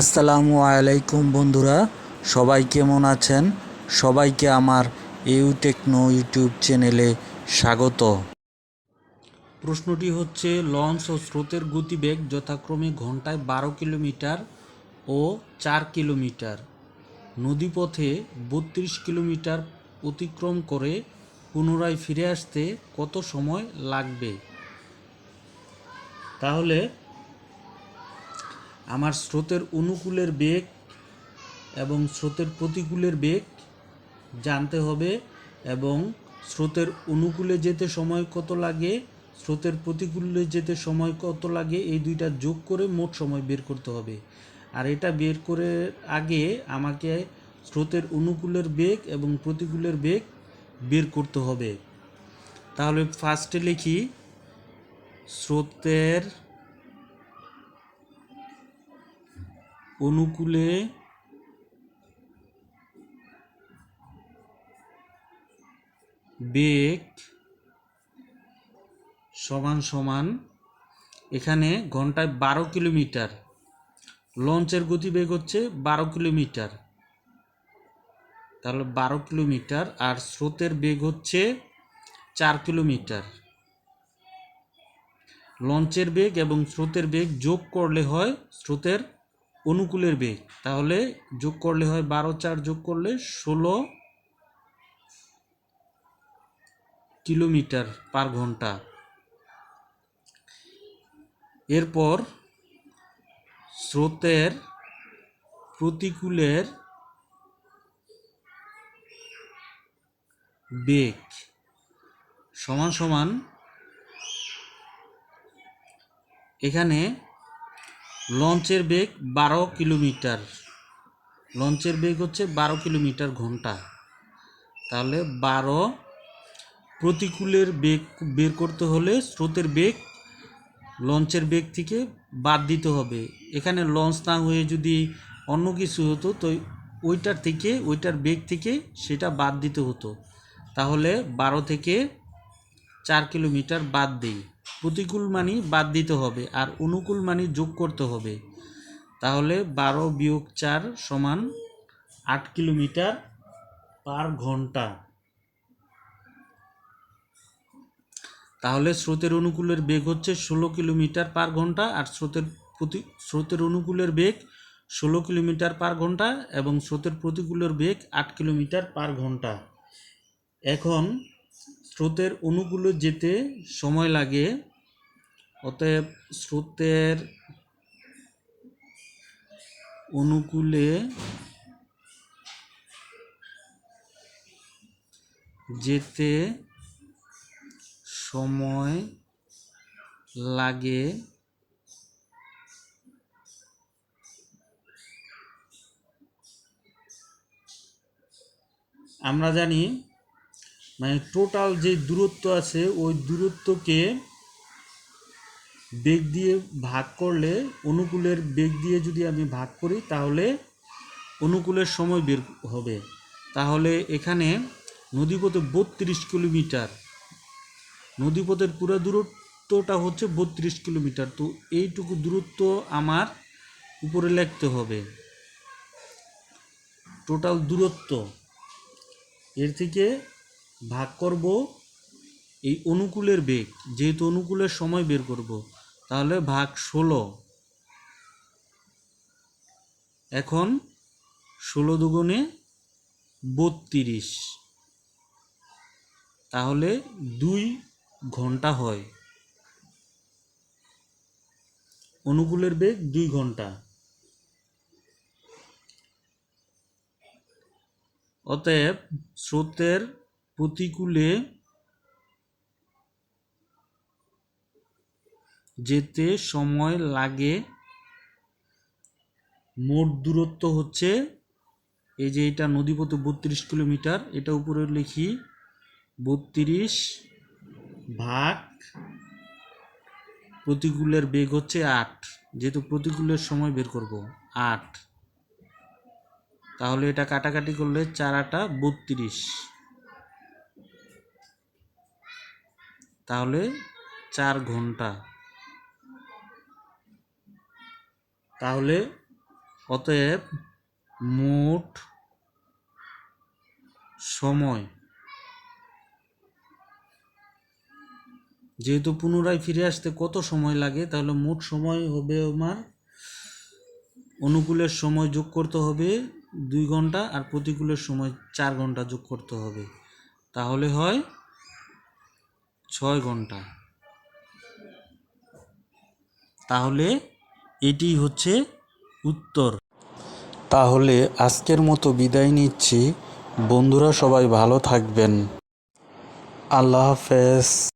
আসসালামু আলাইকুম বন্ধুরা, সবাই কেমন আছেন? সবাইকে আমার ইউ টেকনো ইউটিউব চ্যানেলে স্বাগত। প্রশ্নটি হচ্ছে, লঞ্চ ও স্রোতের গতিবেগ যথাক্রমে ঘন্টায় বারো কিলোমিটার ও চার কিলোমিটার। নদীপথে বত্রিশ কিলোমিটার অতিক্রম করে পুনরায় ফিরে আসতে কত সময় লাগবে? তাহলে আমার স্রোতের অনুকূলের বেগ এবং স্রোতের প্রতিকূলের বেগ জানতে হবে এবং স্রোতের অনুকূলে যেতে সময় কত লাগে, স্রোতের প্রতিকূলে যেতে সময় কত লাগে, এই দুইটা যোগ করে মোট সময় বের করতে হবে। আর এটা বের করে আগে আমাকে স্রোতের অনুকূলের বেগ এবং প্রতিকূলের বেগ বের করতে হবে। তাহলে ফার্স্টে লিখি, স্রোতের অনুকূলে বেগ সমান সমান এখানে ঘন্টায় বারো কিলোমিটার। লঞ্চের গতিবেগ হচ্ছে বারো কিলোমিটার। তাহলে বারো কিলোমিটার আর স্রোতের বেগ হচ্ছে চার কিলোমিটার। লঞ্চের বেগ এবং স্রোতের বেগ যোগ করলে হয় স্রোতের অনুকূলের বেগ। তাহলে যোগ করলে হয় বারো চার যোগ করলে ষোলো কিলোমিটার পার ঘণ্টা। এরপর স্রোতের প্রতিকূলের বেগ সমান সমান এখানে লঞ্চের বেগ বারো কিলোমিটার। লঞ্চের বেগ হচ্ছে বারো কিলোমিটার ঘণ্টা। তাহলে বারো প্রতিকূলের বেগ বের করতে হলে স্রোতের বেগ লঞ্চের বেগ থেকে বাদ দিতে হবে। এখানে লঞ্চ না হয়ে যদি অন্য কিছু হতো, তো ওইটার থেকে, ওইটার বেগ থেকে সেটা বাদ দিতে হতো। তাহলে বারো থেকে চার কিলোমিটার বাদ দিই। প্রতিকূল মানি বাদ দিতে হবে আর অনুকূল মানি যোগ করতে হবে। তাহলে বারো বিয়োগ চার সমান আট কিলোমিটার পার ঘণ্টা। তাহলে স্রোতের অনুকূলের বেগ হচ্ছে ষোলো কিলোমিটার পার ঘণ্টা আর স্রোতের প্রতি, স্রোতের অনুকূলের বেগ ষোলো কিলোমিটার পার ঘণ্টা এবং স্রোতের প্রতিকূলের বেগ আট কিলোমিটার পার ঘণ্টা। এখন স্রোতের অনুকূলে যেতে সময় লাগে অতএব স্রোতের অনুকূলে যেতে সময় লাগে। আমরা জানি মানে টোটাল যে দূরত্ব আছে, ওই দূরত্বকে বেগ দিয়ে ভাগ করলে, অনুকূলের বেগ দিয়ে যদি আমি ভাগ করি, তাহলে অনুকূলের সময় বের হবে। তাহলে এখানে নদীপথে বত্রিশ কিলোমিটার। নদীপথের পুরো দূরত্বটা হচ্ছে বত্রিশ কিলোমিটার। তো এইটুকু দূরত্ব আমার উপরে লিখতে হবে। টোটাল দূরত্ব। এর থেকে ভাগ করব এই অনুকূলের বেগ। যেহেতু অনুকূলের সময় বের করব, তাহলে ভাগ ষোলো। এখন ষোলো দুগুণে বত্রিশ। তাহলে দুই ঘণ্টা হয়। অনুকূলের বেগ দুই ঘণ্টা। অতএব স্রোতের প্রতিকূলে যেতে সময় লাগে। মোট দূরত্ব হচ্ছে এই যে এটা নদীপথে বত্রিশ কিলোমিটার, এটা উপরে লিখি বত্রিশ ভাগ প্রতিকূলের বেগ হচ্ছে আট। যেহেতু প্রতিকূলের সময় বের করব, আট। তাহলে এটা কাটাকাটি করলে চার আটা বত্রিশ। তাহলে চার ঘণ্টা। তাহলে অতএব মোট সময়। যেহেতু পুনরায় ফিরে আসতে কত সময় লাগে, তাহলে মোট সময় হবে আমার, অনুকূলের সময় যোগ করতে হবে দুই ঘণ্টা আর প্রতিকূলের সময় চার ঘণ্টা যোগ করতে হবে। তাহলে হয় ছয় ঘণ্টা। তাহলে এটি হচ্ছে উত্তর। তাহলে আজকের মতো বিদায় নিচ্ছি। বন্ধুরা সবাই ভালো থাকবেন। আল্লাহ হাফেজ।